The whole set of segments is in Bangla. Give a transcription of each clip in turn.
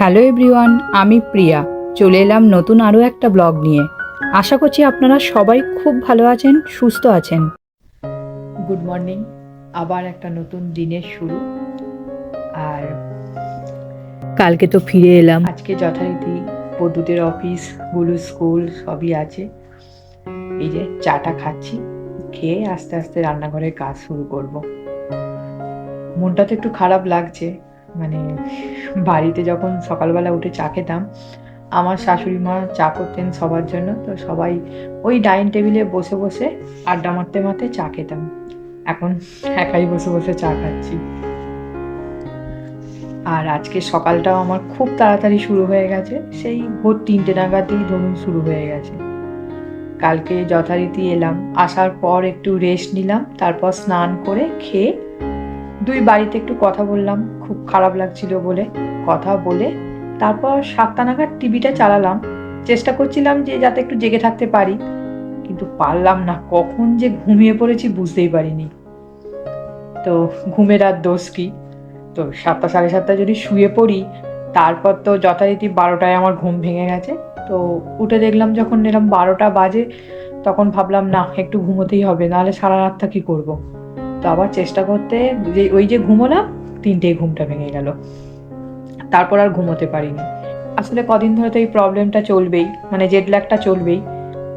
হ্যালো এভরিওয়ান আমি প্রিয়া। চলে এলাম নতুন আরও একটা ব্লগ নিয়ে। আশা করছি আপনারা সবাই খুব ভালো আছেন সুস্থ আছেন। গুড মর্নিং আবার একটা নতুন দিনের শুরু। আর কালকে তো ফিরে এলাম। আজকে যথারীতি বদ্যুতের অফিস গুলু স্কুল সবই আছে। এই যে চাটা খাচ্ছি খেয়ে আস্তে আস্তে রান্নাঘরের কাজ শুরু করব। মনটা তো একটু খারাপ লাগছে মানে বাড়িতে যখন সকালবেলা উঠে চা খেতাম, আমার শাশুড়ি মা চা করতেন সবার জন্য। তো সবাই ওই ডাইনিং টেবিলে বসে বসে আড্ডা মারতে মারতে চা খেতাম। এখন একাই বসে বসে চা খাচ্ছি। আর আজকে সকালটাও আমার খুব তাড়াতাড়ি শুরু হয়ে গেছে। সেই ভোর তিনটে নাগাদই ধরুন শুরু হয়ে গেছে। কালকে যথারীতি এলাম। আসার পর একটু রেস্ট নিলাম, তারপর স্নান করে খেয়ে দুই বাড়িতে একটু কথা বললাম, খুব খারাপ লাগছিল বলে। কথা বলে তারপর সাতটা নাগাদ টিভিটা চালালাম। চেষ্টা করছিলাম যে যাতে একটু জেগে থাকতে পারি, কিন্তু পারলাম না। কখন যে ঘুমিয়ে পড়েছি বুঝতেই পারিনি। তো ঘুমের আর দোষ কি? তো সাতটা সাড়ে সাতটা যদি শুয়ে পড়ি, তারপর তো যথারীতি বারোটায় আমার ঘুম ভেঙে গেছে। তো উঠে দেখলাম যখন এরকম বারোটা বাজে, তখন ভাবলাম, না, একটু ঘুমোতেই হবে, নাহলে সারা রাতটা কি করব? তো আবার চেষ্টা করতে যে ওই যে ঘুমোলাম তিনটেই ঘুমটা ভেঙে গেল। তারপর আর ঘুমোতে পারিনি। আসলে কদিন ধরে তো এই প্রবলেমটা চলবেই মানে জেড ল্যাগটা চলবেই।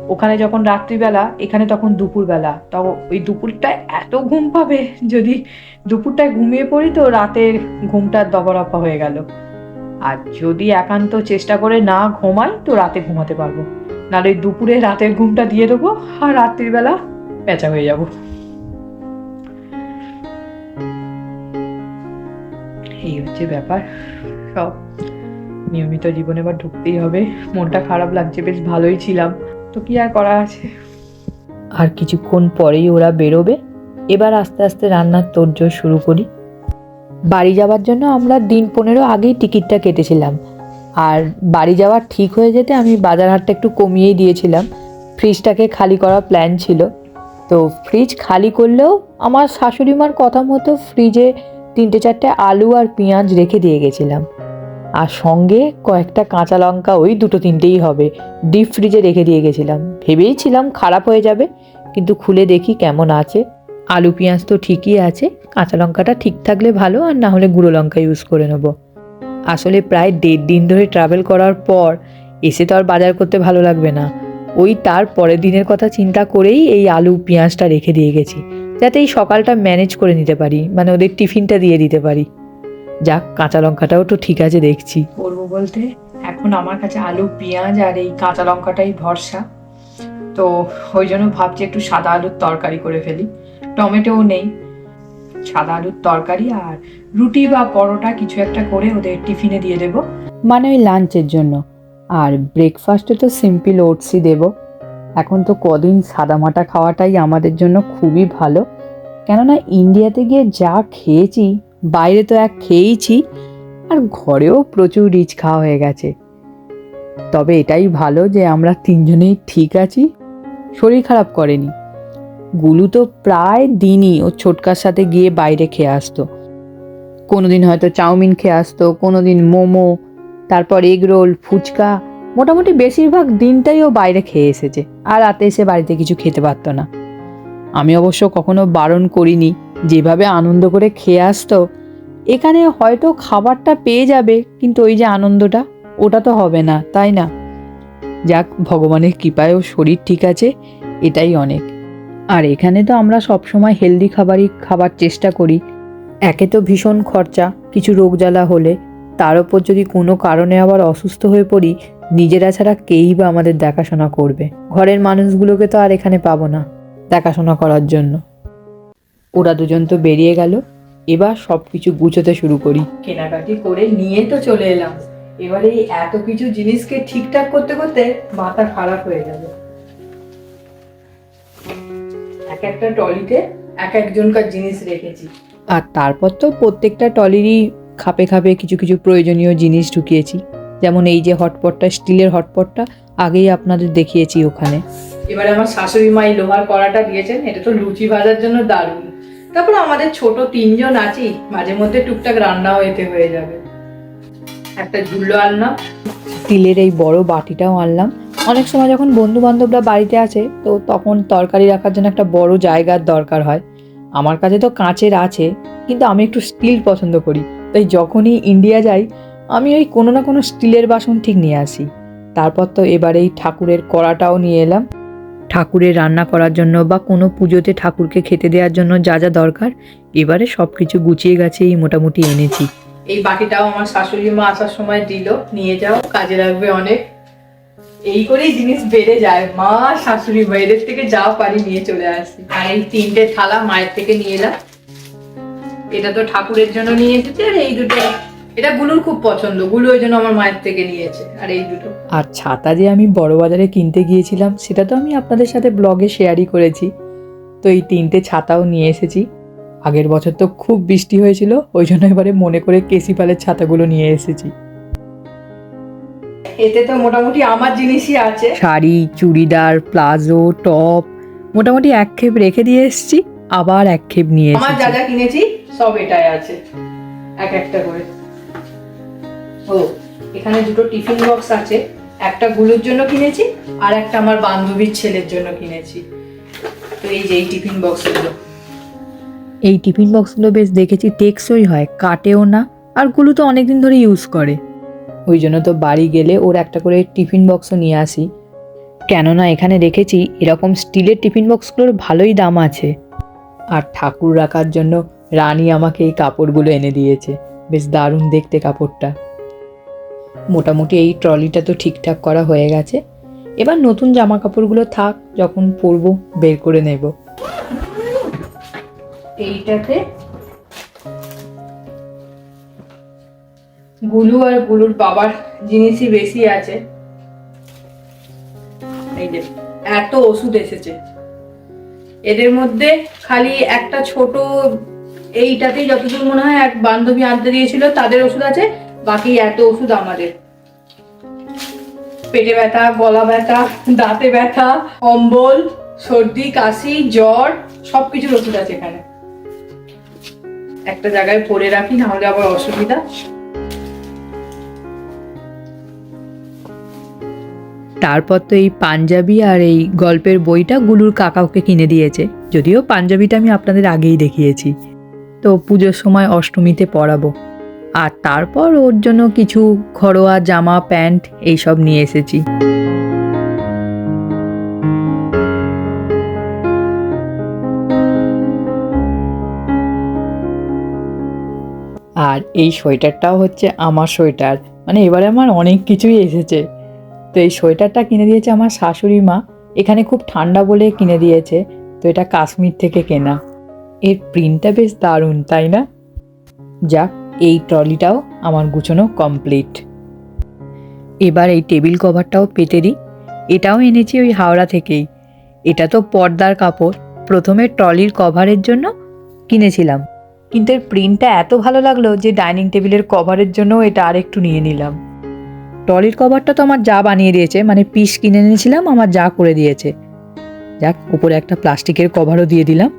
ওখানে যখন রাত্রিবেলা, এখানে তখন দুপুরবেলা। তো ওই দুপুরটায় এত ঘুম পাবে, যদি দুপুরটায় ঘুমিয়ে পড়ি তো রাতের ঘুমটা দবরপা হয়ে গেল। আর যদি একান্ত চেষ্টা করে না ঘুমাই, তো রাতে ঘুমাতে পারব। নাহলে দুপুরে রাতের ঘুমটা দিয়ে দেবো, আর রাত্রিবেলা পেঁচা হয়ে যাব। এই হচ্ছে ব্যাপার, সব নিয়মিত জীবনে এবার ঢুকতেই হবে। মনটা খারাপ লাগছে, বেশ ভালোই ছিলাম। তো কি আর করা আছে? আর কিছুক্ষণ পরেই ওরা বেরোবে। এবার আস্তে আস্তে রান্নার তোড়জোড় শুরু করি। বাড়ি যাওয়ার জন্য আমরা দিন পনেরো আগেই টিকিটটা কেটেছিলাম। আর বাড়ি যাওয়া ঠিক হয়ে যেতে আমি বাজার হাটটা একটু কমিয়েই দিয়েছিলাম। ফ্রিজটাকে খালি করার প্ল্যান ছিল। তো ফ্রিজ খালি করলেও আমার শাশুড়ি মার কথা মতো ফ্রিজে তিনটে চারটে আলু আর পেঁয়াজ রেখে দিয়ে গেছিলাম। আর সঙ্গে কয়েকটা কাঁচা লঙ্কা ওই দুটো তিনটেই হবে, ডিপ ফ্রিজে রেখে দিয়ে গেছিলাম। ভেবেই ছিলাম খারাপ হয়ে যাবে, কিন্তু খুলে দেখি কেমন আছে। আলু পেঁয়াজ তো ঠিকই আছে, কাঁচা লঙ্কাটা ঠিক থাকলে ভালো, আর না হলে গুঁড়ো লঙ্কা ইউজ করে নেব। আসলে প্রায় দেড় দিন ধরে ট্রাভেল করার পর এসে তো আর বাজার করতে ভালো লাগবে না। ওই তার পরের দিনের কথা চিন্তা করেই এই আলু পেঁয়াজটা রেখে দিয়ে গেছি। যাতে এই সকালটা ম্যানেজ করে নিতে পারি মানে ওদের টিফিনটা দিয়ে দিতে পারি। যাক কাঁচা লঙ্কাটাও তো ঠিক আছে দেখছি। করব বলতে এখন আমার কাছে আলু পেঁয়াজ আর এই কাঁচা লঙ্কাটাই ভরসা। তো ওই জন্য ভাবছি একটু সাদা আলুর তরকারি করে ফেলি। টমেটোও নেই সাদা আলুর তরকারি আর রুটি বা পরোটা কিছু একটা করে ওদের টিফিনে দিয়ে দেব। মানে ওই লাঞ্চের জন্য। আর ব্রেকফাস্টে তো সিম্পল ওটসই দেব। এখন তো কদিন সাদামাটা খাওয়াটাই আমাদের জন্য খুবই ভালো। কেননা ইন্ডিয়াতে গিয়ে যা খেয়েছি, বাইরে তো এক খেয়েইছি, আর ঘরেও প্রচুর রিচ খাওয়া হয়ে গেছে। তবে এটাই ভালো যে আমরা তিনজনেই ঠিক আছি, শরীর খারাপ করেনি। গুলু তো প্রায় দিনই ও ছোটকার সাথে গিয়ে বাইরে খেয়ে আসতো। কোনোদিন হয়তো চাউমিন খেয়ে আসতো, কোনোদিন মোমো, তারপর এগ রোল, ফুচকা মোটামুটি বেশিরভাগ দিনটাই ও বাইরে খেয়ে এসেছে, আর রাতে এসে বাড়িতে কিছু খেতে পারতো না। আমি অবশ্য কখনো বারণ করিনি, যেভাবে আনন্দ করে খেয়ে আসতো, এখানে হয়তো খাবারটা পেয়ে যাবে, কিন্তু ওই যে আনন্দটা, ওটা তো হবে না, তাই না? যাক, ভগবানের কৃপায় ও শরীর ঠিক আছে, এটাই অনেক। আর এখানে তো আমরা সবসময় হেলদি খাবারই খাবার চেষ্টা করি। একে তো ভীষণ খরচা, কিছু রোগ জ্বালা হলে, তার ওপর যদি কোনো কারণে আবার অসুস্থ হয়ে পড়ি নিজেরা ছাড়া কেই বা আমাদের দেখাশোনা করবে। ঘরের মানুষগুলোকে তো আর এখানে পাবো না দেখাশোনা করার জন্য। ওরা দুজন তো বেরিয়ে গেল। এবার সব কিছু গুছোতে শুরু করি। কেনাকাটি করে নিয়ে তো চলে এলাম। এবারে এই এত কিছু জিনিসকে ঠিকঠাক করতে করতে মাথা খারাপ হয়ে যাবে। এক একটা টলিতে এক একজনকার জিনিস রেখেছি। আর তারপর তো প্রত্যেকটা টলিরই খাপে খাপে কিছু কিছু প্রয়োজনীয় জিনিস ঢুকিয়েছি। যেমন এই যে হটপটটা স্টিলের হটপটটা আগেই আপনাদের দেখিয়েছি ওখানে। এবারে আমার শাশুড়ি মা এই লোহার কড়াটা দিয়েছেন এটা তো লুচি ভাজার জন্য দারুণ। তারপর আমাদের ছোট তিনজন আছি মাঝে মধ্যে টুকটাক রান্নাও এতে হয়ে যাবে। একটা ঝুল্লো আনলাম। স্টিলের এই বড় বাটিটাও আনলাম। অনেক সময় যখন বন্ধু বান্ধবরা বাড়িতে আছে তো তখন তরকারি রাখার জন্য একটা বড় জায়গার দরকার হয়। আমার কাছে তো কাঁচের আছে কিন্তু আমি একটু স্টিল পছন্দ করি। তাই যখনই ইন্ডিয়া যাই আমি ওই কোনো না কোনো স্টিলের বাসন ঠিক নিয়ে আসি। তারপর তো এবার এই ঠাকুরের কড়াটাও নিয়ে এলাম। ঠাকুরের রান্না করার জন্য বা কোনো পুজোতে ঠাকুরকে খেতে দেওয়ার জন্য যা যা দরকার, এবারে সব কিছু গুছিয়ে গাছিয়েই মোটামুটি এনেছি। এই বাটিটাও আমার শাশুড়ি মা আসার সময় দিল, নিয়ে যাও, কাজে লাগবে অনেক। এই করেই জিনিস বেড়ে যায়। মা, শাশুড়ি মা, এদের থেকে যা পারি নিয়ে চলে আসি। আর এই তিনটে থালা মায়ের থেকে নিয়ে এলাম। এটা তো ঠাকুরের জন্য নিয়ে এসেছে, আর এই দুটো এটা গুলুর খুব পছন্দ। গুলু ওই জন্য আমার মায়ের থেকে নিয়েছে আর এই দুটো। আর ছাতা যে আমি বড় বাজারে কিনতে গিয়েছিলাম সেটা তো আমি আপনাদের সাথে ব্লগে শেয়ারই করেছি। তো এই তিনটে ছাতাও নিয়ে এসেছি। আগের বছর তো খুব বৃষ্টি হয়েছিল ওই জন্য এবারে মনে করে কেসি পালের ছাতাগুলো নিয়ে এসেছি। এতে তো মোটামুটি আমার জিনিসই আছে। শাড়ি চুড়িদার প্লাজো টপ মোটামুটি এক খেপ রেখে দিয়ে এসেছি আবার এক খেপ নিয়ে আমার যা যা কিনেছি সব এটাই আছে। এক একটা করে। ও, এখানে দুটো টিফিন বক্স আছে। একটা গুলুর জন্য কিনেছি, আর একটা আমার বান্ধবীর ছেলের জন্য কিনেছি। তো এই যে এই টিফিন বক্সগুলো। এই টিফিন বক্সগুলো বেশ দেখেছি, টেকসই হয়, কাটেও না, আরগুলো তো অনেকদিন ধরে ইউজ করে। ওই জন্য তো বাড়ি গেলে ওর একটা করে টিফিন বক্সও নিয়ে আসি। কেননা এখানে দেখেছি, এরকম স্টিলের টিফিন বক্সগুলোর ভালোই দাম আছে। আর ঠাকুর রাখার জন্য রানী আমাকে এই কাপড়গুলো এনে দিয়েছে। বেশ দারুণ দেখতে কাপড়টা। মোটামুটি এই ট্রলিটা তো ঠিকঠাক করা হয়ে গেছে। এবার নতুন জামা কাপড়গুলো থাক, যখন পরবো, বের করে নেব। এইটাতে গুলু আর গুলুর বাবার জিনিসই বেশি আছে। এই যে, এত ওষুধ এসেছে। এদের মধ্যে খালি একটা ছোট, এইটাতেই যতদূর মনে হয় এক বান্ধবী আনতে দিয়েছিল, তাদের ওষুধ আছে। বাকি এত ওষুধ আমাদের। পেটে ব্যথা, গলা ব্যথা, দাঁতে ব্যথা, অম্বল, সর্দি, কাশি, জ্বর, সবকিছুর ওষুধ আছে এখানে। একটা জায়গায় পরে রাখি, না হলে আবার অসুবিধা। তারপর তো এই পাঞ্জাবি আর এই গল্পের বইটা গুলুর কাকাওকে কিনে দিয়েছে। যদিও পাঞ্জাবিটা আমি আপনাদের আগেই দেখিয়েছি। তো পুজোর সময় অষ্টমীতে পরাবো আর তারপর ওর জন্য কিছু ঘরোয়া জামা, প্যান্ট এইসব নিয়ে এসেছি। আর এই সোয়েটারটাও হচ্ছে আমার সোয়েটার। মানে এবারে আমার অনেক কিছুই এসেছে। তো এই সোয়েটারটা কিনে দিয়েছে আমার শাশুড়ি মা। এখানে খুব ঠান্ডা বলে কিনে দিয়েছে। তো এটা কাশ্মীর থেকে কেনা। এর প্রিন্টটা বেশ দারুণ, তাই না? যাক এই ট্রলিটাও আমার গুছানো কমপ্লিট। এবার এই টেবিল কভারটাও পেতে দিই। এটাও এনেছি ওই হাওড়া থেকেই। এটা তো পর্দার কাপড়। প্রথমে ট্রলির কভারের জন্য কিনেছিলাম। কিন্তু এর প্রিন্টটা এত ভালো লাগল যে ডাইনিং টেবিলের কভারের জন্য এটা আরেকটু নিয়ে নিলাম। ট্রলির কভারটা তো আমার যা বানিয়ে দিয়েছে মানে পিস কিনে নিয়েছিলাম আমার যা করে দিয়েছে। যাক, উপরে একটা প্লাস্টিকের কভারও দিয়ে দিলাম।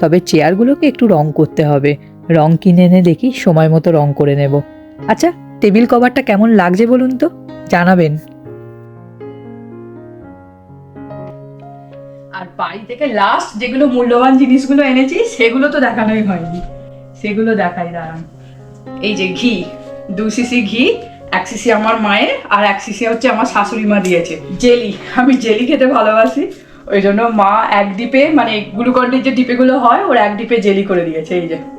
তবে চেয়ারগুলোকে একটু রং করতে হবে। রং কিনে এনে দেখি, সময় মতো রং করে নেব। আচ্ছা টেবিল কভারটা কেমন লাগছে বলুন তো? জানাবেন। আর বাড়ি থেকে লাস্ট যেগুলো মূল্যবান জিনিসগুলো এনেছি, সেগুলো তো দেখানোই হয়নি। সেগুলো দেখাই, দাঁড়ান। এই যে ঘি, দু সিসি ঘি, এক সিসি আমার মায়ের, আর এক সিসি হচ্ছে আমার শাশুড়ি মা দিয়েছে। জেলি, আমি জেলি খেতে ভালোবাসি। ওই জন্য মা এক ডিপে মানে গ্লুকন্ডির যে ডিপেগুলো হয়, ওর এক ডিপে জেলি করে দিয়েছে, এই যে।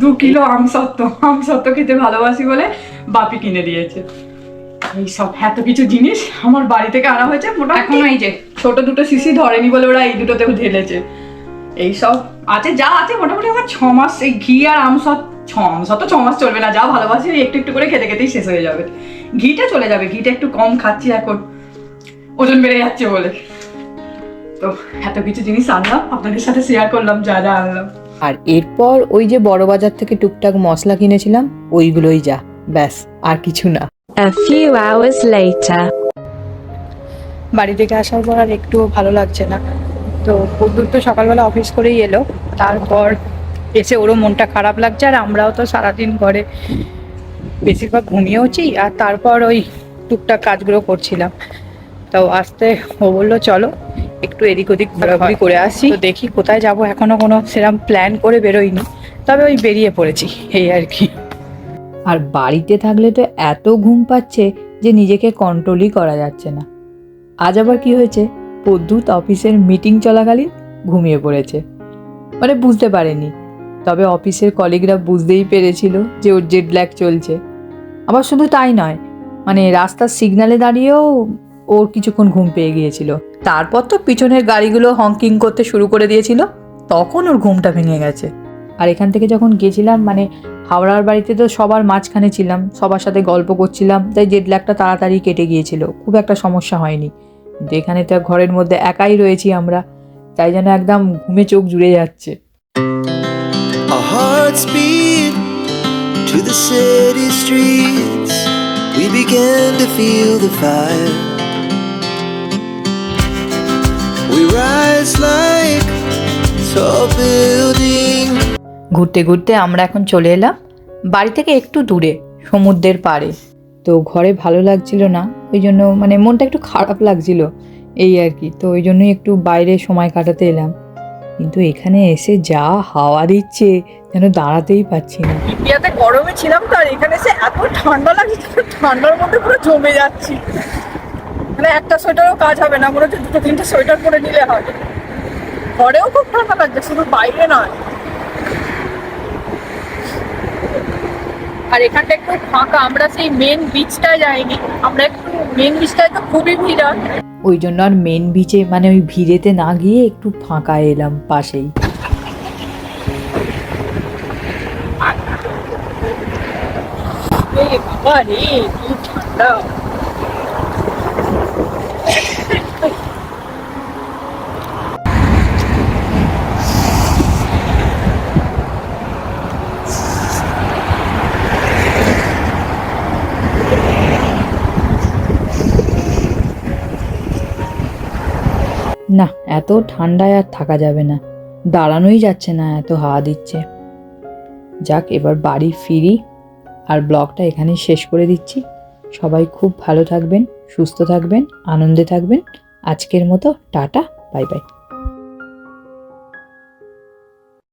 দু কিলো আমসত্ত্ব আমসত্ত্ব খেতে ভালোবাসি বলে বাপি কিনে দিয়েছে। এই সব এত কিছু জিনিস আমার বাড়ি থেকে আনা হয়েছে মোটা এখন এই যে। ছোট দুটো শিশি ধরেনি বলে ওরা এই দুটোতেও ঢেলেছে। এই সব আছে যা আছে মোটামুটি আমার ছ মাস এই ঘি আর আম আমসত ছ আমসত ছ মাস চলবে না যা ভালোবাসি একটু একটু করে খেতে খেতেই শেষ হয়ে যাবে। ঘিটা চলে যাবে ঘিটা একটু কম খাচ্ছি এখন। ওজন বেড়ে যাচ্ছে বলে। তো এত কিছু জিনিস আনলাম আপনাদের সাথে শেয়ার করলাম যা যা আনলাম। আর এরপর ওই যে বড় বাজার থেকে টুকটাক মশলা কিনেছিলাম ওইগুলোই যা ব্যাস আর কিছু না। A few hours later. বাড়ি থেকে আসার পর আর একটুও ভালো লাগছে না। তো বন্ধুর তো সকালবেলা অফিস করেই এলো তারপর এসে ওরও মনটা খারাপ লাগছে আর আমরাও তো সারাদিন ঘরে বেশিরভাগ ঘুমিয়েওছি আর তারপর ওই টুকটাক কাজগুলো করছিলাম। তো আসতে ও বলল চলো একটু এদিক ওদিক ঘোরাঘুরি করে আসি। তো দেখি কোথায় যাব এখনও কোনো সেরকম প্ল্যান করে বেরোইনি। তবে ওই বেরিয়ে পড়েছি এই আর কি। আর বাড়িতে থাকলে তো এত ঘুম পাচ্ছে যে নিজেকে কন্ট্রোলই করা যাচ্ছে না। আজ আবার কি হয়েছে? পদ্যুৎ অফিসের মিটিং চলাকালীন ঘুমিয়ে পড়েছে। মানে বুঝতে পারেনি। তবে অফিসের কলিগরা বুঝতেই পেরেছিল যে ওর জেড ব্ল্যাক চলছে। আবার শুধু তাই নয় মানে রাস্তার সিগনালে দাঁড়িয়েও ওর কিছুক্ষণ ঘুম পেয়ে গিয়েছিল। তারপর তো পিছনের গাড়িগুলো হংকিং করতে শুরু করে দিয়েছিল। তখন ওর ঘুমটা ভেঙে গেছে। আর এখান থেকে যখন গেছিলাম মানে হাওড়ার বাড়িতে তো সবার মাঝখানে ছিলাম, সবার সাথে গল্প করছিলাম, তাই জেড ব্ল্যাকটা তাড়াতাড়ি কেটে গিয়েছিল। খুব একটা সমস্যা হয়নি। কিন্তু এখানে তো ঘরের মধ্যে একাই রয়েছি আমরা, তাই যেন একদম ঘুমে চোখ জুড়ে যাচ্ছে। The city streets. We began to feel the fire. ঘুরতে ঘুরতে আমরা এখন চলে এলাম বাড়ি থেকে একটু দূরে সমুদ্রের পাড়ে। তো ঘরে ভালো লাগছিল না ওই জন্য মানে মনটা একটু খারাপ লাগছিল এই আর কি। তো ওই জন্যই একটু বাইরে সময় কাটাতে এলাম। কিন্তু এখানে এসে যা হাওয়া দিচ্ছে যেন দাঁড়াতেই পাচ্ছি না। ইন্ডিয়াতে গরমে ছিলাম তো আর এখানে এসে এত ঠান্ডা লাগছে ঠান্ডার মধ্যে পুরো জমে যাচ্ছি। মানে একটা সোয়েটারও কাজ হবে না মনে হচ্ছে দুটো তিনটে সোয়েটার পরে নিলে হয়। ঘরেও খুব ঠান্ডা লাগছে শুধু বাইরে নয়। আর এখানটা একটু ফাঁকা আমরা সেই মেন বিচটায় যাইনি। আমরা একটু মেন বিচটায় তো খুবই ভিড় হয়। ওই জন্য আর মেন বিচে মানে ওই ভিড়েতে না গিয়ে একটু ফাঁকা এলাম পাশেই। বাবা রে কি ঠান্ডা। না, এত ঠান্ডায় আর থাকা যাবে না। দাঁড়ানোই যাচ্ছে না, এত হাওয়া দিচ্ছে। যাক, এবার বাড়ি ফিরি আর ব্লগটা এখানেই শেষ করে দিচ্ছি। সবাই খুব ভালো থাকবেন, সুস্থ থাকবেন, আনন্দে থাকবেন। আজকের মতো, টাটা, বাই বাই।